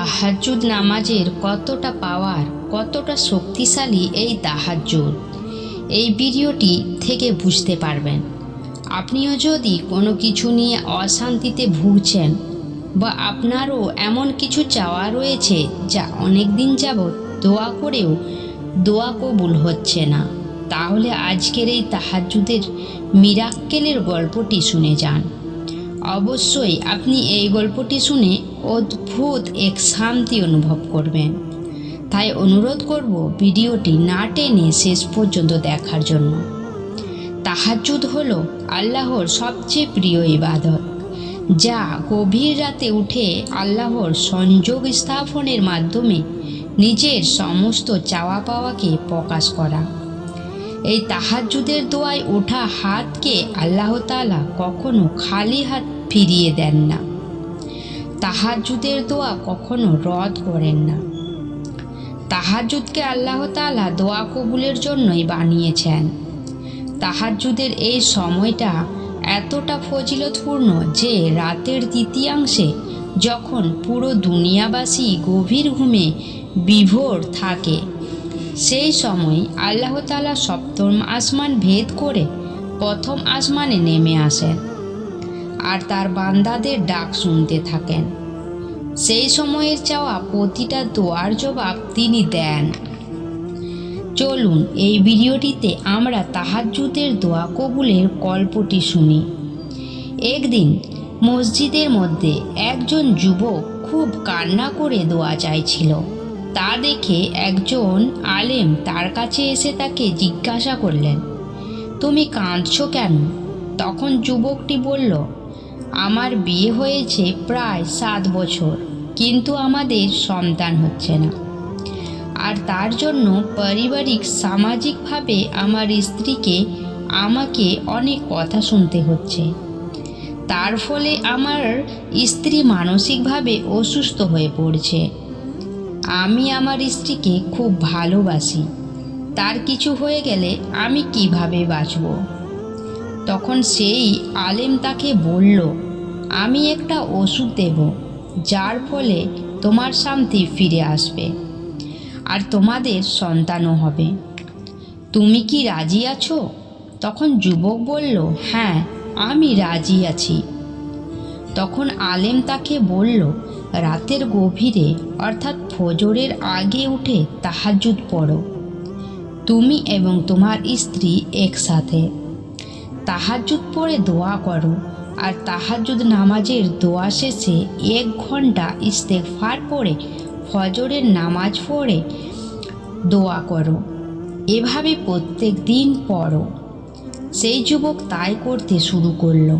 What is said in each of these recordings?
তাহাজ্জুদ নামাজের কতটা পাওয়ার, কতটা শক্তিশালী এই তাহাজ্জুদ? এই ভিডিওটি থেকে বুঝতে পারবেন। আপনিও যদি কোনো কিছু নিয়ে অশান্তিতে ভুগছেন বা আপনারও এমন কিছু চাওয়া রয়েছে যা অনেক দিন যাবৎ দোয়া করেও দোয়া কবুল হচ্ছে না, তাহলে আজকের এই তাহাজ্জুদের মিরাক্কেলের গল্পটি শুনে যান। অবশ্যই আপনি এই গল্পটি শুনে অদ্ভুত এক শান্তি অনুভব করবেন। তাই অনুরোধ করব ভিডিওটি না টেনে শেষ পর্যন্ত দেখার জন্য। তাহাজ্জুদ হলো আল্লাহর সবচেয়ে প্রিয় ইবাদত, যা গভীর রাতে উঠে আল্লাহর সংযোগ স্থাপনের মাধ্যমে নিজের সমস্ত চাওয়া পাওয়াকে প্রকাশ করা। এই তাহাজ্জুদের দোয়ায় ওঠা হাতকে আল্লাহ তালা কখনো খালি হাত ফিরিয়ে দেন না। তাহাজ্জুদের দোয়া কখনো রদ করেন না। তাহাজ্জুদকে আল্লাহ তালা দোয়া কবুলের জন্যই বানিয়েছেন। তাহাজ্জুদের এই সময়টা এতটা ফজিলতপূর্ণ যে রাতের তৃতীয়াংশে যখন পুরো দুনিয়াবাসী গভীর ঘুমে বিভোর থাকে, সেই সময় আল্লাহ তালা সপ্তম আসমান ভেদ করে প্রথম আসমানে নেমে আসেন। আর তার বান্দাদের ডাক শুনতে থাকেন। সেই সময়ের চাওয়া প্রতিটা দোয়ার জবাব তিনি দেন। চলুন, এই ভিডিওটিতে আমরা তাহাজ্জুদের দোয়া কবুলের গল্পটি শুনি। একদিন মসজিদের মধ্যে একজন যুবক খুব কান্না করে দোয়া চাইছিল। তা দেখে একজন আলেম তার কাছে এসে তাকে জিজ্ঞাসা করলেন, তুমি কাঁদছ কেন? তখন যুবকটি বলল আমার বিয়ে হয়েছে প্রায় সাত বছর, কিন্তু আমাদের সন্তান হচ্ছে না। আর তার জন্য পারিবারিক, সামাজিকভাবে আমার স্ত্রীকে আমাকে অনেক কথা শুনতে হচ্ছে। তার ফলে আমার স্ত্রী মানসিকভাবে অসুস্থ হয়ে পড়ছে। আমি আমার স্ত্রীকে খুব ভালোবাসি। তার কিছু হয়ে গেলে আমি কীভাবে বাঁচব? তখন সেই আলেম তাকে বলল আমি একটা ওষুধ দেব, যার ফলে তোমার শান্তি ফিরে আসবে আর তোমাদের সন্তানও হবে। তুমি কি রাজি আছো? তখন যুবক বলল হ্যাঁ আমি রাজি আছি। তখন আলেম তাকে বলল, রাতের গভীরে, অর্থাৎ ফজরের আগে উঠে তাহাজুদ পড়ো। তুমি এবং তোমার স্ত্রী একসাথে তাহাজুদ পড়ে দোয়া করো আর তাহাজুদ নামাজের দোয়া শেষে এক ঘণ্টা ইস্তেকফার পড়ে ফজরের নামাজ পড়ে দোয়া করো। এভাবে প্রত্যেক দিন পড়ো। সেই যুবক তাই করতে শুরু করল।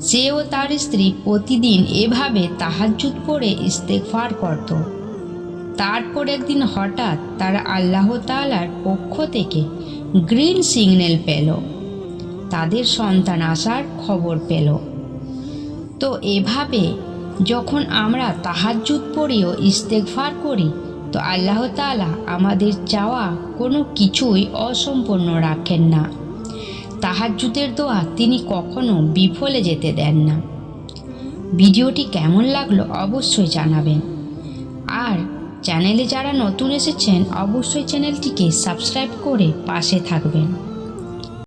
সে ও তার স্ত্রী প্রতিদিন এভাবে তাহাজ্জুদ পড়ে ইস্তেকফার করত। তারপর একদিন হঠাৎ তারা আল্লাহ তালার পক্ষ থেকে গ্রিন সিগন্যাল পেল। তাদের সন্তান আসার খবর পেল। তো এভাবে যখন আমরা তাহাজ্জুদ পড়েও ইস্তেকফার করি, তো আল্লাহ তালা আমাদের চাওয়া কোনো কিছুই অসম্পূর্ণ রাখেন না। তাহাজ্জুদের দোয়া তিনি কখনো বিফলে যেতে দেন না। ভিডিওটি কেমন লাগল অবশ্যই জানাবেন। আর চ্যানেলে যারা নতুন এসেছেন, অবশ্যই চ্যানেলটিকে সাবস্ক্রাইব করে পাশে থাকবেন।